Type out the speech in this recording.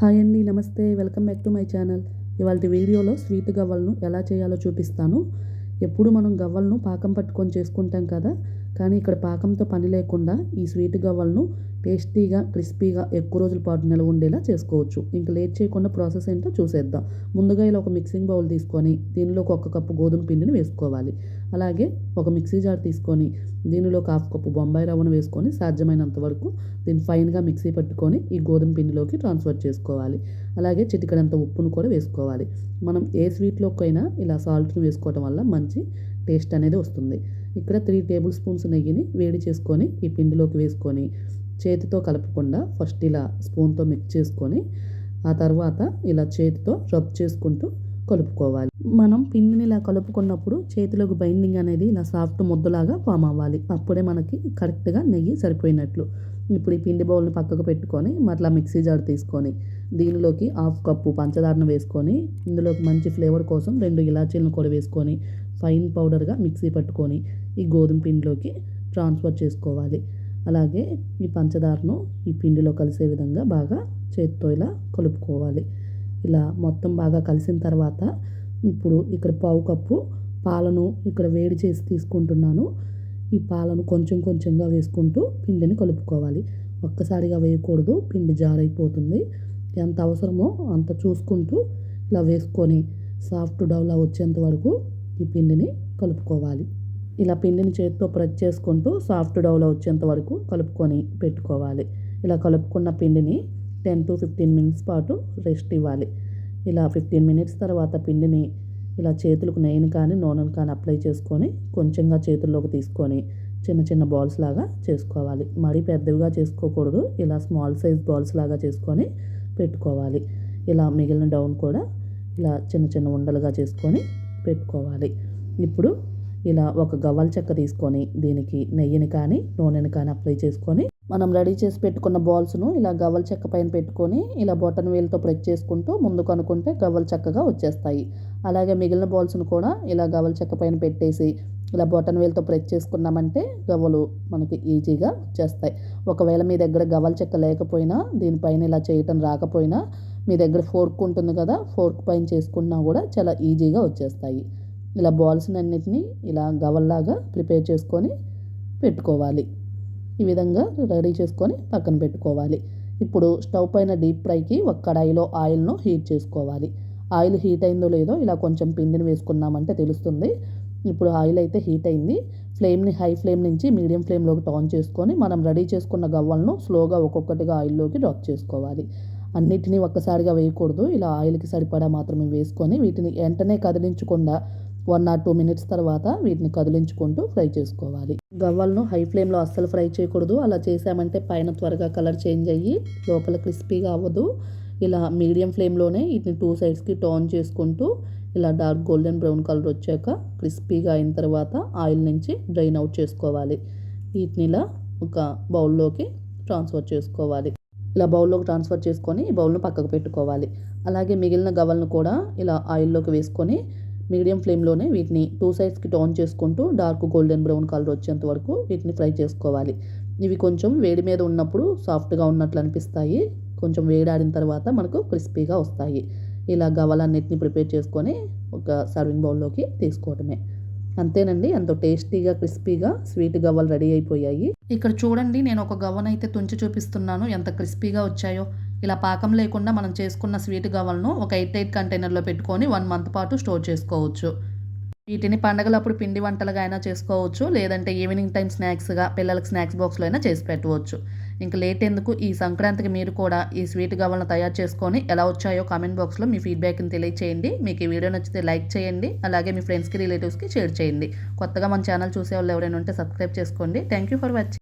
Hi అండి నమస్తే. Welcome back to my channel. ఇవాళ వీడియోలో స్వీట్ గవ్వలను ఎలా చేయాలో చూపిస్తాను. ఎప్పుడు మనం గవ్వలను పాకం పట్టుకొని చేసుకుంటాం కదా కానీ ఇక్కడ పాకంతో పని లేకుండా ఈ స్వీట్ గవ్వలను టేస్టీగా క్రిస్పీగా ఎక్కువ రోజుల పాటు నిల్వ ఉండేలా చేసుకోవచ్చు. ఇంకా లేట్ చేయకుండా ప్రాసెస్ ఏంటో చూసేద్దాం. ముందుగా ఇలా ఒక మిక్సింగ్ బౌల్ తీసుకొని దీనిలోకి ఒక కప్పు గోధుమ పిండిని వేసుకోవాలి. అలాగే ఒక మిక్సీ జార్ తీసుకొని దీనిలో ఒక హాఫ్ కప్పు బొంబాయి రవ్వను వేసుకొని సాధ్యమైనంత వరకు దీన్ని ఫైన్గా మిక్సీ పట్టుకొని ఈ గోధుమ పిండిలోకి ట్రాన్స్ఫర్ చేసుకోవాలి. అలాగే చిటికడంత ఉప్పును కూడా వేసుకోవాలి. మనం ఏ స్వీట్లోకైనా ఇలా సాల్ట్ను వేసుకోవటం వల్ల మంచి టేస్ట్ అనేది వస్తుంది. ఇక్కడ త్రీ టేబుల్ స్పూన్స్ నెయ్యిని వేడి చేసుకొని ఈ పిండిలోకి వేసుకొని చేతితో కలపకుండా ఫస్ట్ ఇలా స్పూన్తో మిక్స్ చేసుకొని ఆ తర్వాత ఇలా చేతితో రబ్ చేసుకుంటూ కలుపుకోవాలి. మనం పిండిని ఇలా కలుపుకున్నప్పుడు చేతిలోకి బైండింగ్ అనేది ఇలా సాఫ్ట్ ముద్దలాగా ఫామ్ అవ్వాలి. అప్పుడే మనకి కరెక్ట్గా నెయ్యి సరిపోయినట్లు. ఇప్పుడు ఈ పిండి బౌల్ని పక్కకు పెట్టుకొని మరలా మిక్సీ జార్ తీసుకొని దీనిలోకి హాఫ్ కప్పు పంచదారను వేసుకొని ఇందులోకి మంచి ఫ్లేవర్ కోసం రెండు ఇలాచీలను కూడా వేసుకొని ఫైన్ పౌడర్గా మిక్సీ పట్టుకొని ఈ గోధుమ పిండిలోకి ట్రాన్స్ఫర్ చేసుకోవాలి. అలాగే ఈ పంచదారను ఈ పిండిలో కలిసే విధంగా బాగా చేత్తో ఇలా కలుపుకోవాలి. ఇలా మొత్తం బాగా కలిసిన తర్వాత ఇప్పుడు ఇక్కడ పావు కప్పు పాలను ఇక్కడ వేడి చేసి తీసుకుంటున్నాను. ఈ పాలను కొంచెం కొంచెంగా వేసుకుంటూ పిండిని కలుపుకోవాలి. ఒక్కసారిగా వేయకూడదు పిండి జారైపోతుంది. ఎంత అవసరమో అంత చూసుకుంటూ ఇలా వేసుకొని సాఫ్ట్ డౌలా వచ్చేంత వరకు ఈ పిండిని కలుపుకోవాలి. ఇలా పిండిని చేతితో ప్రెస్ చేసుకుంటూ సాఫ్ట్ డౌలా వచ్చేంత వరకు కలుపుకొని పెట్టుకోవాలి. ఇలా కలుపుకున్న పిండిని టెన్ టు ఫిఫ్టీన్ మినిట్స్ పాటు రెస్ట్ ఇవ్వాలి. ఇలా ఫిఫ్టీన్ మినిట్స్ తర్వాత పిండిని ఇలా చేతులకు నెయ్యిని కానీ నూనెను కానీ అప్లై చేసుకొని కొంచెంగా చేతుల్లోకి తీసుకొని చిన్న చిన్న బాల్స్ లాగా చేసుకోవాలి. మరీ పెద్దవిగా చేసుకోకూడదు. ఇలా స్మాల్ సైజ్ బాల్స్ లాగా చేసుకొని పెట్టుకోవాలి. ఇలా మిగిలిన డౌన్ కూడా ఇలా చిన్న చిన్న ఉండలుగా చేసుకొని పెట్టుకోవాలి. ఇప్పుడు ఇలా ఒక గవ్వల చెక్క తీసుకొని దీనికి నెయ్యిని కానీ నూనెని కానీ అప్లై చేసుకొని మనం రెడీ చేసి పెట్టుకున్న బాల్స్ను ఇలా గవ్వల చెక్క పైన పెట్టుకొని ఇలా బొటన్ వేలుతో ప్రెస్ చేసుకుంటూ ముందుకు అనుకుంటే గవ్వలు చక్కగా వచ్చేస్తాయి. అలాగే మిగిలిన బాల్స్ను కూడా ఇలా గవ్వల చెక్క పైన పెట్టేసి ఇలా బొటన్ వేలుతో ప్రెస్ చేసుకున్నామంటే గవ్వలు మనకి ఈజీగా వచ్చేస్తాయి. ఒకవేళ మీ దగ్గర గవ్వల చెక్క లేకపోయినా దీనిపైన ఇలా చేయటం రాకపోయినా మీ దగ్గర ఫోర్క్ ఉంటుంది కదా ఫోర్క్ పైన చేసుకున్నా కూడా చాలా ఈజీగా వచ్చేస్తాయి. ఇలా బాల్స్ అన్నిటిని ఇలా గవల్లాగా ప్రిపేర్ చేసుకొని పెట్టుకోవాలి. ఈ విధంగా రెడీ చేసుకొని పక్కన పెట్టుకోవాలి. ఇప్పుడు స్టవ్ పైన డీప్ ఫ్రైకి ఒక కడాయిలో ఆయిల్ను హీట్ చేసుకోవాలి. ఆయిల్ హీట్ అయిందో లేదో ఇలా కొంచెం పిండిని వేసుకున్నామంటే తెలుస్తుంది. ఇప్పుడు ఆయిల్ అయితే హీట్ అయింది. ఫ్లేమ్ని హై ఫ్లేమ్ నుంచి మీడియం ఫ్లేమ్లోకి టర్న్ చేసుకొని మనం రెడీ చేసుకున్న గవ్వలను స్లోగా ఒక్కొక్కటిగా ఆయిల్లోకి డ్రాప్ చేసుకోవాలి. అన్నిటినీ ఒక్కసారిగా వేయకూడదు. ఇలా ఆయిల్కి సరిపడా మాత్రమే వేసుకొని వీటిని వెంటనే కదిలించకుండా వన్ ఆర్ టూ మినిట్స్ తర్వాత వీటిని కదిలించుకుంటూ ఫ్రై చేసుకోవాలి. గవ్వలను హై ఫ్లేమ్లో అస్సలు ఫ్రై చేయకూడదు. అలా చేసామంటే పైన త్వరగా కలర్ చేంజ్ అయ్యి లోపల క్రిస్పీగా అవ్వదు. ఇలా మీడియం ఫ్లేమ్లోనే వీటిని టూ సైడ్స్కి టర్న్ చేసుకుంటూ ఇలా డార్క్ గోల్డెన్ బ్రౌన్ కలర్ వచ్చాక క్రిస్పీగా అయిన తర్వాత ఆయిల్ నుంచి డ్రైన్ అవుట్ చేసుకోవాలి. వీటిని ఇలా ఒక బౌల్లోకి ట్రాన్స్ఫర్ చేసుకోవాలి. ఇలా బౌల్లోకి ట్రాన్స్ఫర్ చేసుకొని ఈ బౌల్ను పక్కకు పెట్టుకోవాలి. అలాగే మిగిలిన గవ్వలను కూడా ఇలా ఆయిల్లోకి వేసుకొని మీడియం ఫ్లేమ్లోనే వీటిని టూ సైడ్స్కి టర్న్ చేసుకుంటూ డార్క్ గోల్డెన్ బ్రౌన్ కలర్ వచ్చేంత వరకు వీటిని ఫ్రై చేసుకోవాలి. ఇవి కొంచెం వేడి మీద ఉన్నప్పుడు సాఫ్ట్గా ఉన్నట్లు అనిపిస్తాయి. కొంచెం వేడాడిన తర్వాత మనకు క్రిస్పీగా వస్తాయి. ఇలా గవ్వలన్నిటిని ప్రిపేర్ చేసుకొని ఒక సర్వింగ్ బౌల్లోకి తీసుకోవడమే. అంతేనండి ఎంతో టేస్టీగా క్రిస్పీగా స్వీట్ గవ్వలు రెడీ అయిపోయాయి. ఇక్కడ చూడండి నేను ఒక గవ్వనైతే తుంచి చూపిస్తున్నాను. ఎంత క్రిస్పీగా వచ్చాయో. ఇలా పాకం లేకుండా మనం చేసుకున్న స్వీట్ గవ్వలను ఒక ఎయిట్ ఎయిట్ కంటైనర్లో పెట్టుకొని వన్ మంత్ పాటు స్టోర్ చేసుకోవచ్చు. వీటిని పండగలప్పుడు పిండి వంటలుగా అయినా చేసుకోవచ్చు లేదంటే ఈవినింగ్ టైం స్నాక్స్గా పిల్లలకి స్నాక్స్ బాక్స్లో అయినా చేసి పెట్టవచ్చు. ఇంకా లేట్ ఎందుకు? ఈ సంక్రాంతికి మీరు కూడా ఈ స్వీట్ గవ్వలను తయారు చేసుకొని ఎలా వచ్చాయో కామెంట్ బాక్స్లో మీ ఫీడ్బ్యాక్ని తెలియచేయండి. మీకు ఈ వీడియో నచ్చితే లైక్ చేయండి అలాగే మీ ఫ్రెండ్స్కి రిలేటివ్స్కి షేర్ చేయండి. కొత్తగా మన ఛానల్ చూసే వాళ్ళు ఎవరైనా ఉంటే సబ్స్క్రైబ్ చేసుకోండి. Thank you for watching